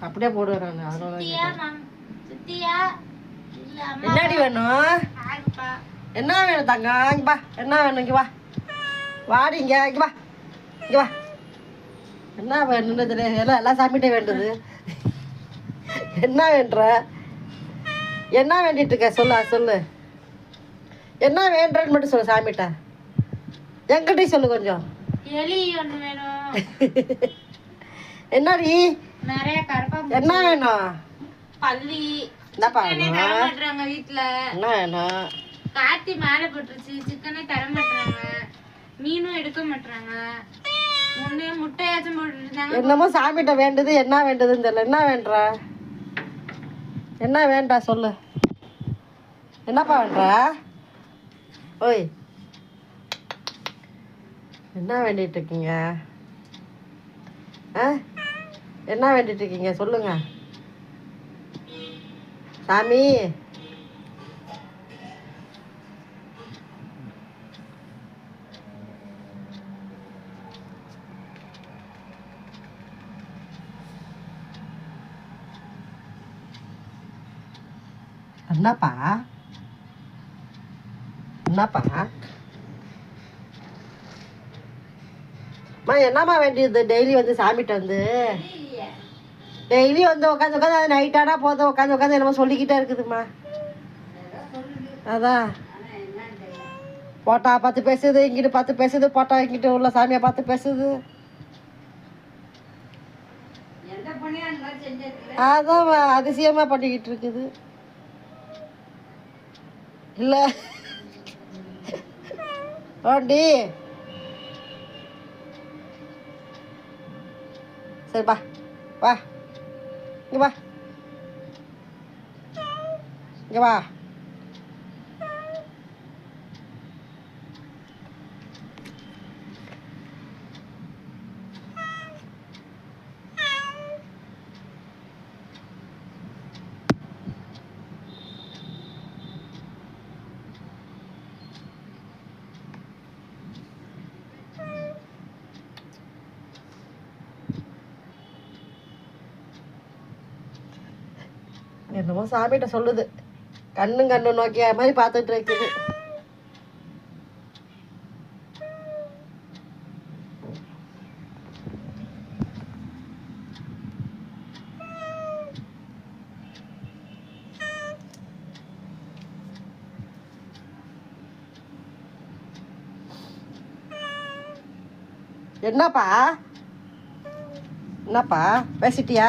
அப்படியே போடுவேன் நான் அதனால என்னடி வேணும்? என்ன வேணும் தங்க? இங்க வா. என்ன வேணும் இங்க வா. வாடி இங்க இங்க வா. இங்க வா. என்ன வேணும்னு தெரியாது எல்லாம் எல்லாம் சாமிகிட்டே வேண்டுது. என்ன வேண்டுற என்ன வேண்டிட்டு இருக்க? சொல்லு சொல்லு. என்ன வேண்டுறன்னு மட்டும் சொல்லு சாமிகிட்ட. என்கிட்டயும் சொல்லு கொஞ்சம். எலி ஒண்ணு வேணும். என்னடி? நிறைய கருப்பா என்ன வேணும்? பள்ளி என்னப்பா சிக்கனே வேணும்? வீட்டுல என்ன வேணும்? காத்தி மேல போட்டுருச்சு சிக்கனே தர மாட்டாங்க மீனும் எடுக்க மாட்டாங்க முன்னே முட்டையாச்சும் போட்டுட்டு இருந்தாங்க என்னமோ சாமிகிட்ட வேண்டுது என்ன வேண்டுதுன்னு தெரியல. என்ன வேண்டுற? என்ன வேண்டா சொல்லு. என்னப்பா வேண்டுற? ஓய். என்ன வேண்டிட்டு இருக்கீங்க? ஆ? என்ன வேண்டிட்டு இருக்கீங்க சொல்லுங்க. சாமி. என்னப்பா? என்னப்பா? அம்மா என்னம்மா வேண்டியது? டெய்லி வந்து சாமிகிட்ட வந்து. டெய்லி வந்து உட்காந்து உட்காந்து நைட் ஆனால் போதும். உட்காந்து உட்காந்து என்னமோ சொல்லிக்கிட்டே இருக்குதும்மா. அதான் போட்டா பார்த்து பேசுது இங்கிட்டு பார்த்து பேசுது போட்டா இங்கிட்டு உள்ள சாமியை பார்த்து பேசுது. அதான் அதிசயமா பண்ணிக்கிட்டு இருக்குது. இல்ல. ஓண்டி சரி வா வா இங்க வா இங்க என்னமோ சாமிகிட்ட சொல்லுது. கண்ணும் கண்ணு நோக்கிய மாதிரி பார்த்துட்டு இருக்குது. என்னப்பா? என்னப்பா? பேசிட்டியா?